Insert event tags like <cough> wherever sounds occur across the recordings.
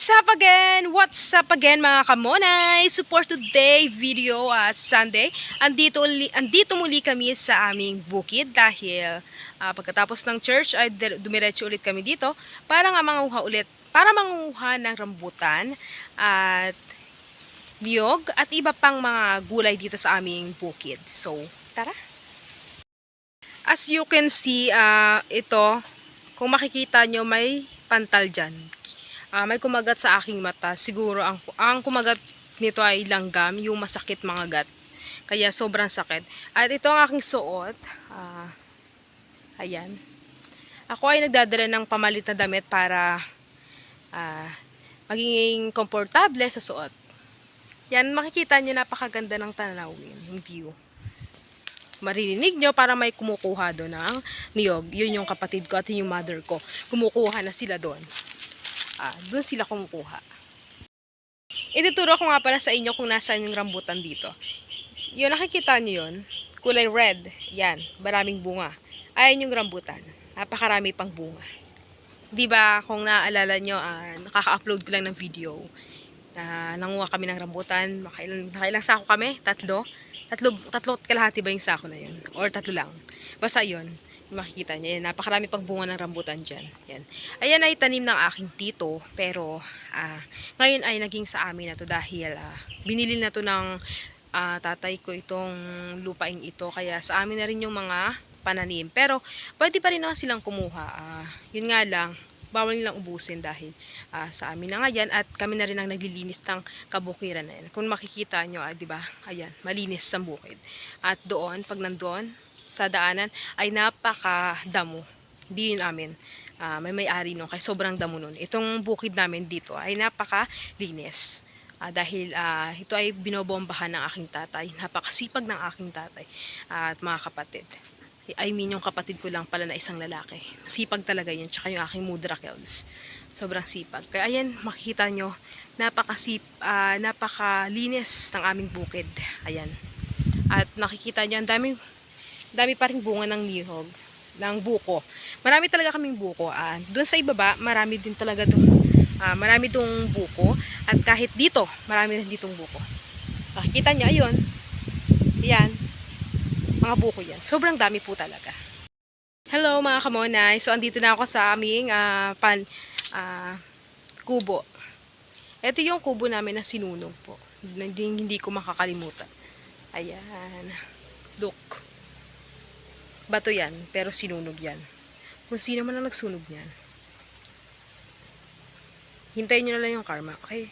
What's up again? What's up again mga kamonay? Support today video uh, Sunday. Andito, andito muli kami sa aming bukid dahil ah, pagkatapos ng church ay dumiretso ulit kami dito para nga manguha ulit para manguha ng rambutan at niyog at iba pang mga gulay dito sa aming bukid. So, tara! As you can see, ah, ito, kung makikita nyo, may pantal dyan. Ah, may kumagat sa aking mata. Siguro ang, ang kumagat nito ay langgam, yung masakit mga gat. Kaya sobrang sakit. At ito ang aking suot. Ah, ayan. Ako ay nagdadala ng pamalit na damit para ah, maging komportable sa suot. Yan, makikita nyo napakaganda ng tanawin, yung view maririnig nyo para may kumukuha doon ng niyog. Yun yung kapatid ko at yun yung mother ko. Kumukuha na sila doon. Ah, doon sila kumukuha. Ituturo ko nga pala sa inyo kung nasaan yung rambutan dito. Yun, nakikita nyo yun? Kulay red. Yan, maraming bunga. Ayan yung rambutan. Napakarami pang bunga. Di ba kung naaalala nyo, ah, nakaka-upload ko lang ng video na nanguha kami ng rambutan. Nakailang, nakailang sako kami? Tatlo? Tatlo, tatlo at kalahati ba yung sako na yun? Or tatlo lang? Basta yun. Makikita niya. Napakarami pang bunga ng rambutan dyan. Yan. Ayan ay tanim ng aking tito. Pero ah, ngayon ay naging sa amin na to dahil ah, binili na to ng ah, tatay ko itong lupaing ito. Kaya sa amin na rin yung mga pananim. Pero pwede pa rin naman silang kumuha. Ah, yun nga lang, bawal nilang ubusin dahil ah, sa amin na nga yan at kami na rin ang naglilinis ng kabukiran na yan. Kung makikita nyo, ah, di ba, ayan, malinis sa bukid. At doon, pag nandoon, sa daanan, ay napakadamo. Hindi yun amin. Ah, may may-ari nun, kaya sobrang damo nun. Itong bukid namin dito ay napakalinis. Ah, dahil ah, ito ay binobombahan ng aking tatay. Napakasipag ng aking tatay at mga kapatid. I mean, yung kapatid ko lang pala na isang lalaki. Sipag talaga yun. Tsaka yung aking mudra kills. Sobrang sipag. Kaya ayan, makikita nyo, napakasip, ah, napakalinis ng aming bukid. Ayan. At nakikita nyo, ang daming, dami pa rin bunga ng nihog, ng buko. Marami talaga kaming buko. Ah, doon sa ibaba, marami din talaga doon. Ah, marami dong buko. At kahit dito, marami din ditong buko. Nakikita nyo, ayun. Yan mga buko yan. Sobrang dami po talaga. Hello mga kamonay. So andito na ako sa aming ah, pan, ah, kubo. Ito yung kubo namin na sinunog po. Hindi, hindi ko makakalimutan. Ayan. Look. Bato yan, pero sinunog yan. Kung sino man ang nagsunog niyan. Hintayin nyo na lang yung karma, okay?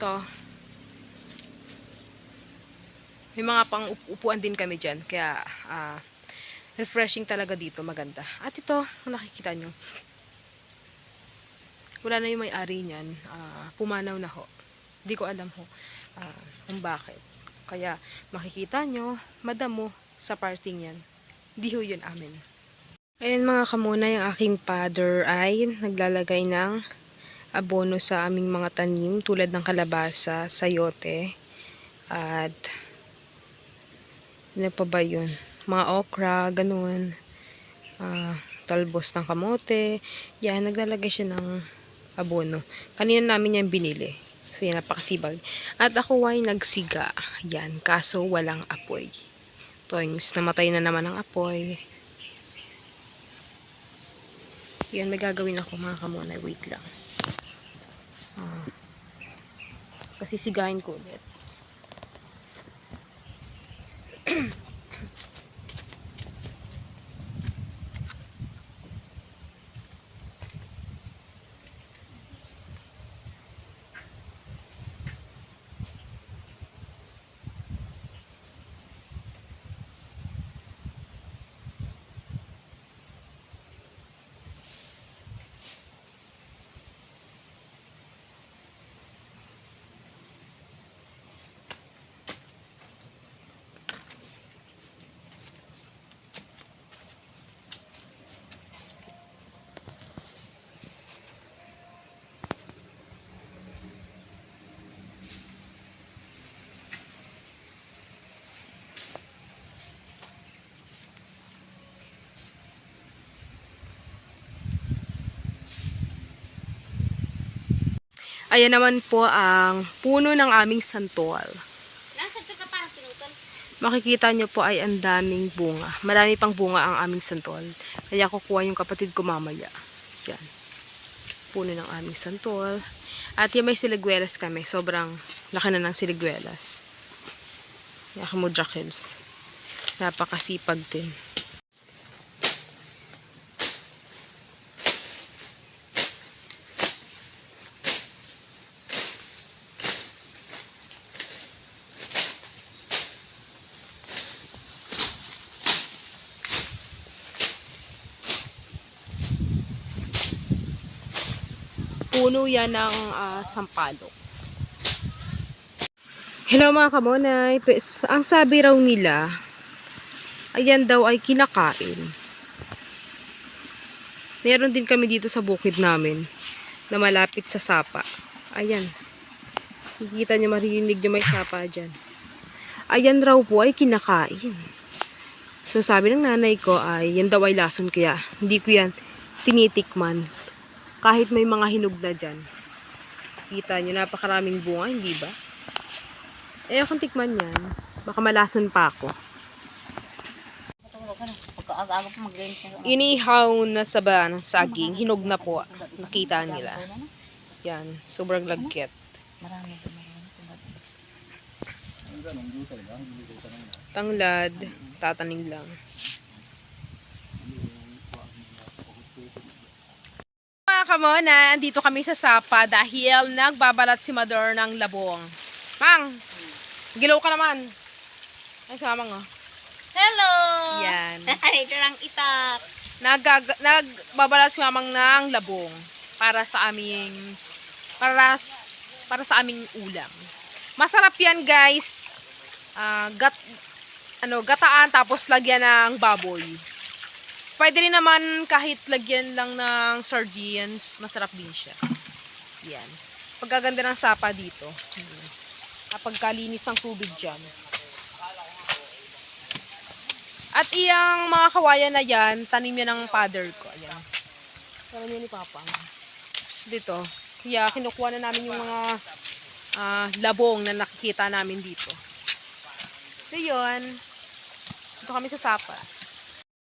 Ito. May mga pang up- upuan din kami dyan. Kaya, ah, refreshing talaga dito. Maganda. At ito, kung nakikita nyo, wala na yung may-ari niyan. Ah, pumanaw na ho. Hindi ko alam ho ah, kung bakit. Kaya, makikita nyo, madamo sa parting yan. Hindi ho yun amin. Ayan mga kamuna, yung aking father ay naglalagay ng abono sa aming mga tanim tulad ng kalabasa, sayote, at ano pa ba yun? Mga okra, ganun. Ah, talbos ng kamote. Yan, naglalagay siya ng abono. Kanina namin yan binili. So, yan, napakasibag. At ako ay nagsiga. Yan, kaso walang apoy. Toings, namatay na naman ang apoy. Yan, may gagawin ako mga kamonay. Wait lang. Ah, kasi sigahin ko ulit. <clears throat> Ayan naman po ang puno ng aming santol. Makikita nyo po ay ang daming bunga. Marami pang bunga ang aming santol. Kaya kukuha yung kapatid ko mamaya. Yan. Puno ng aming santol. At yung may siligwelas kami. Sobrang laki na ng siligwelas. Yan, Hills. Napakasipag din. Puno yan ng ah, sampalok. Hello mga kamonay. Ang sabi raw nila, ayan daw ay kinakain. Meron din kami dito sa bukid namin na malapit sa sapa. Ayan. Kikita nyo, marinig nyo may sapa dyan. Ayan raw po ay kinakain. So sabi ng nanay ko ay yan daw ay lason kaya hindi ko yan tinitikman. Kahit may mga hinog na dyan. Kita nyo, napakaraming bunga, hindi ba? Eh, akong tikman yan. Baka malason pa ako. Inihaw na sa ba ng saging. Hinog na po. Nakita nila. Yan. Sobrang lagkit. Tanglad. Tatanim lang. Mga kamona, andito kami sa Sapa dahil nagbabalat si Mador ng labong. Mang! Gilaw ka naman. Ay, sama nga. Hello! Yan. <laughs> Ay, ito lang itak. Nagag nagbabalat si Mamang ng labong para sa aming para para sa aming ulam. Masarap 'yan, guys. Ah, gat ano, gataan tapos lagyan ng baboy. Pwede rin naman kahit lagyan lang ng sardines, masarap din siya. Yan. Pagkaganda ng sapa dito. Hmm. Kapag kalinis ng tubig dyan. At iyang mga kawayan na yan, tanim yan ng father ko. Ayan. Tanim yan ni Papa. Dito. Kaya kinukuha na namin yung mga ah, labong na nakikita namin dito. So yun. Dito kami sa Sapa.